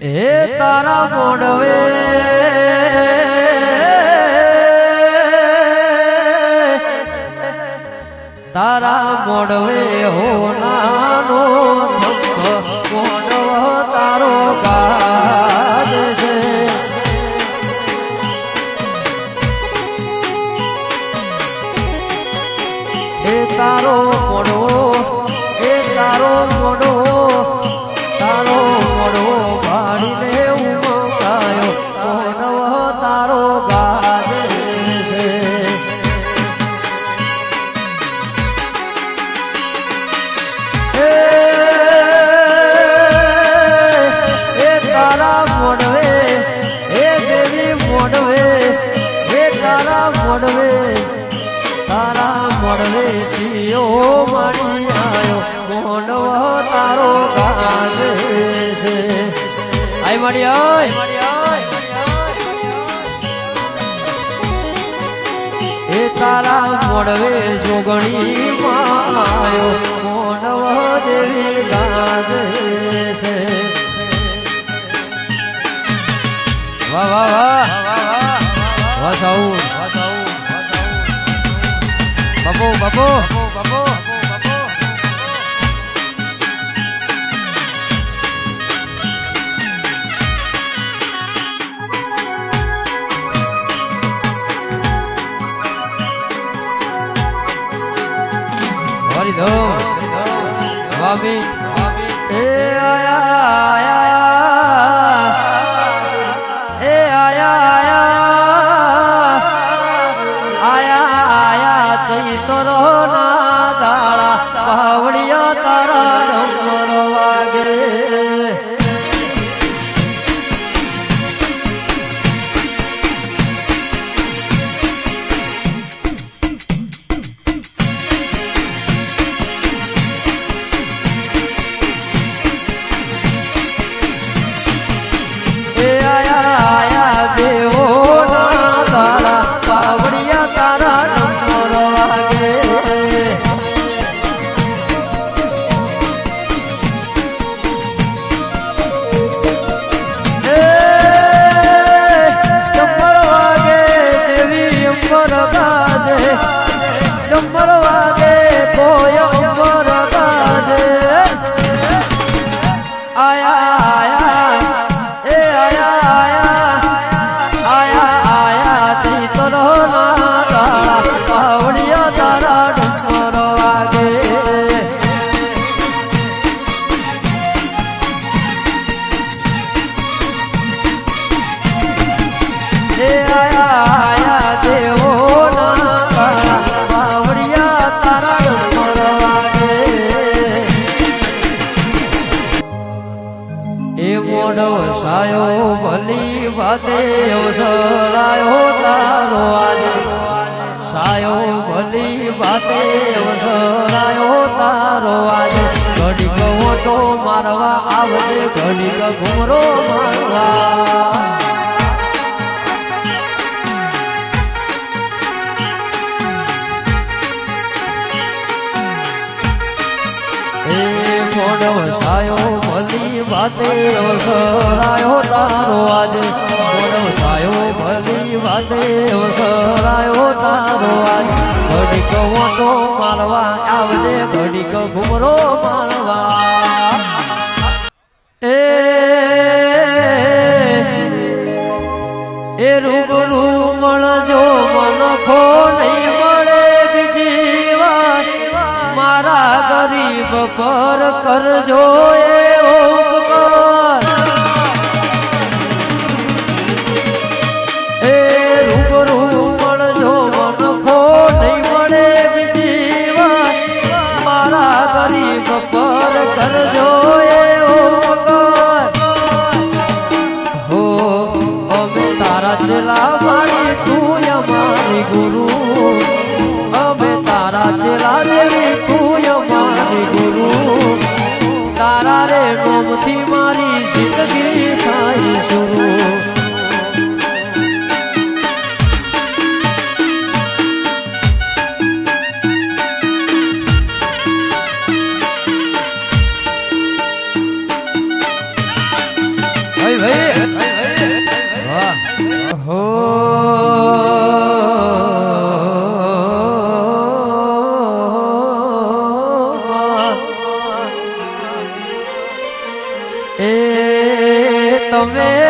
હે તારા મોડવે. તારા મોડવે હો નાનો ધક્ક મોડવ તારો ગાજ એ તારા મોડવે જોગણી માયો મોડવ દેવી ગાજે છે વાહ વાહ વાહ વાહ બાપુ બાપુ બાપુ અવસરાયો તારો સાયો ભલી વાતે અવસરાયો તારો આજે ઘડીક મોટો મારવા આવજે ઘડીક ઘુમરો મારવા ભલી વાતે અવસરાયો તારો આજે? સાયો ભલી વાતે સરાયો તારો આજે. ઘડીક મારવા આવજે, ઘડીક ઘુમરો મારવા એ એ રૂબરૂ મળજો, મનખો નહીં મળે બીજી વાર. મારા ગરીબ પર કરજો એ Salvation.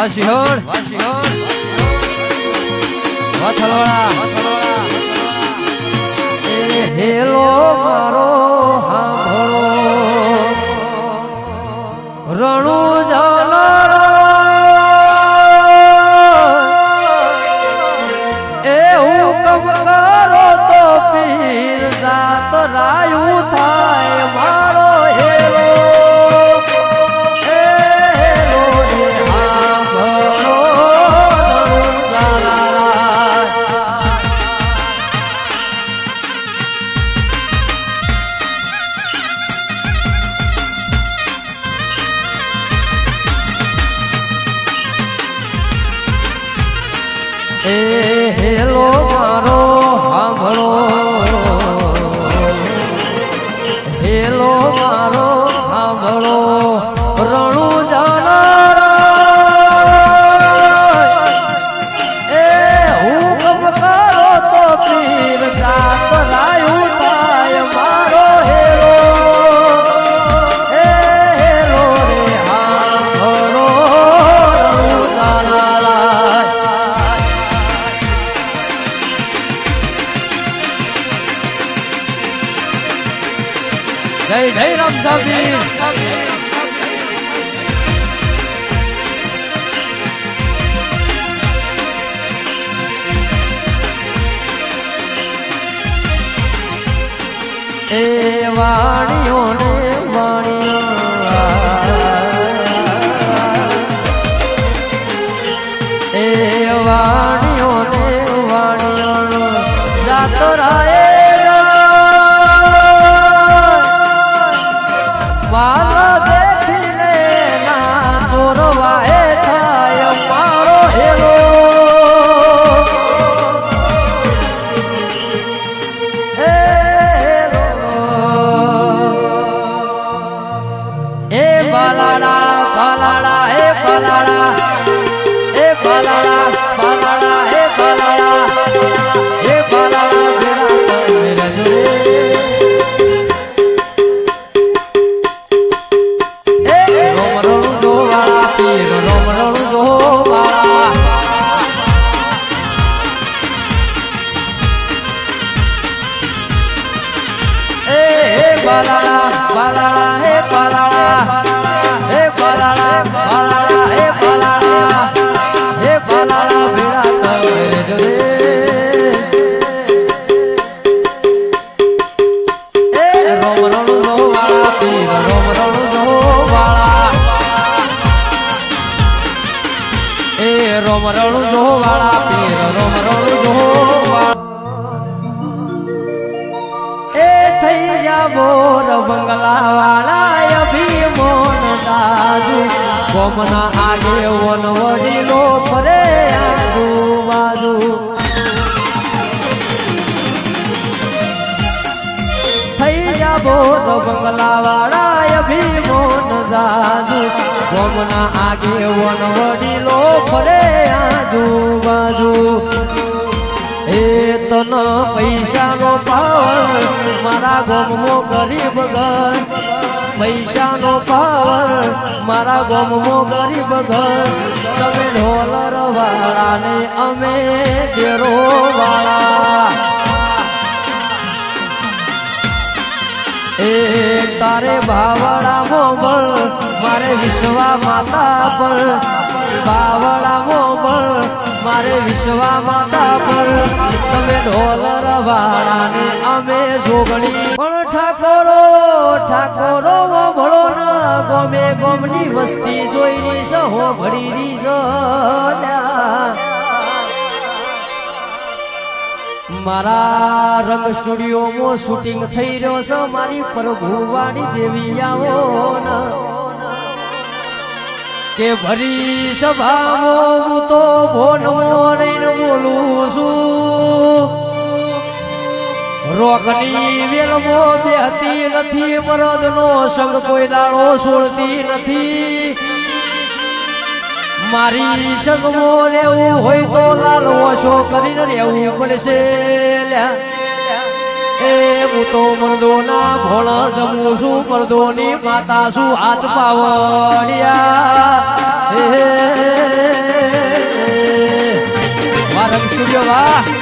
વાસીહોડ વાસીહોડ વાથલવાળા એ હેલો મારો હાંભળો. રણો જય જય રામ સાહેબ વાણી બોર બંગલા વાળા અભિમોન દાદુ કોમના આગે વન વડીલો ફરે આજુ બાજુ થૈયા બોર બંગલા વાળા અભિમોન દાદુ કોમના આગે વન વડીલો ફરે આજુ બાજુ એ તન પૈસાનો પાવન મારા ગોમો ગરીબ ઘર. પૈસાનો પાવર મારા ગોમો ગરીબ ઘર. તમે ઢોલર વાળા ને અમે દેરો વાળા. એ તારે ભાવડા મોગળ, મારે વિશ્વા માતા પર. બાવડા મોગળ મારે વિશ્વા માતા પર તમે ઢોલર વાળાને અમે જોગણી. પણ ઠાકોરો ઠાકોરો ભળો ના, ગમે ગમની વસ્તી જોઈ સહો ભળી રી મારા રંગ સ્ટુડિયોમાં શૂટિંગ થઈ રહ્યો છે, મારી પ્રભુવાણી દેવી આવો ન. કે ભરી સભામાં હું તો ભોનમો રહીને બોલું છું. રોગની વેલમો બેહતી નથી મરદનો સંગ કોઈ દાડો છોડતી નથી. મારી સંગમો લેવું હોય તો લાલ ઓછો કરીને રહેવું પડશે. એ હું તો મર્દોના ભોળ જમું છું પરદોની માતા છું હાથ પાવડિયા? એ વારંગ સ્ટુડિયો વાહ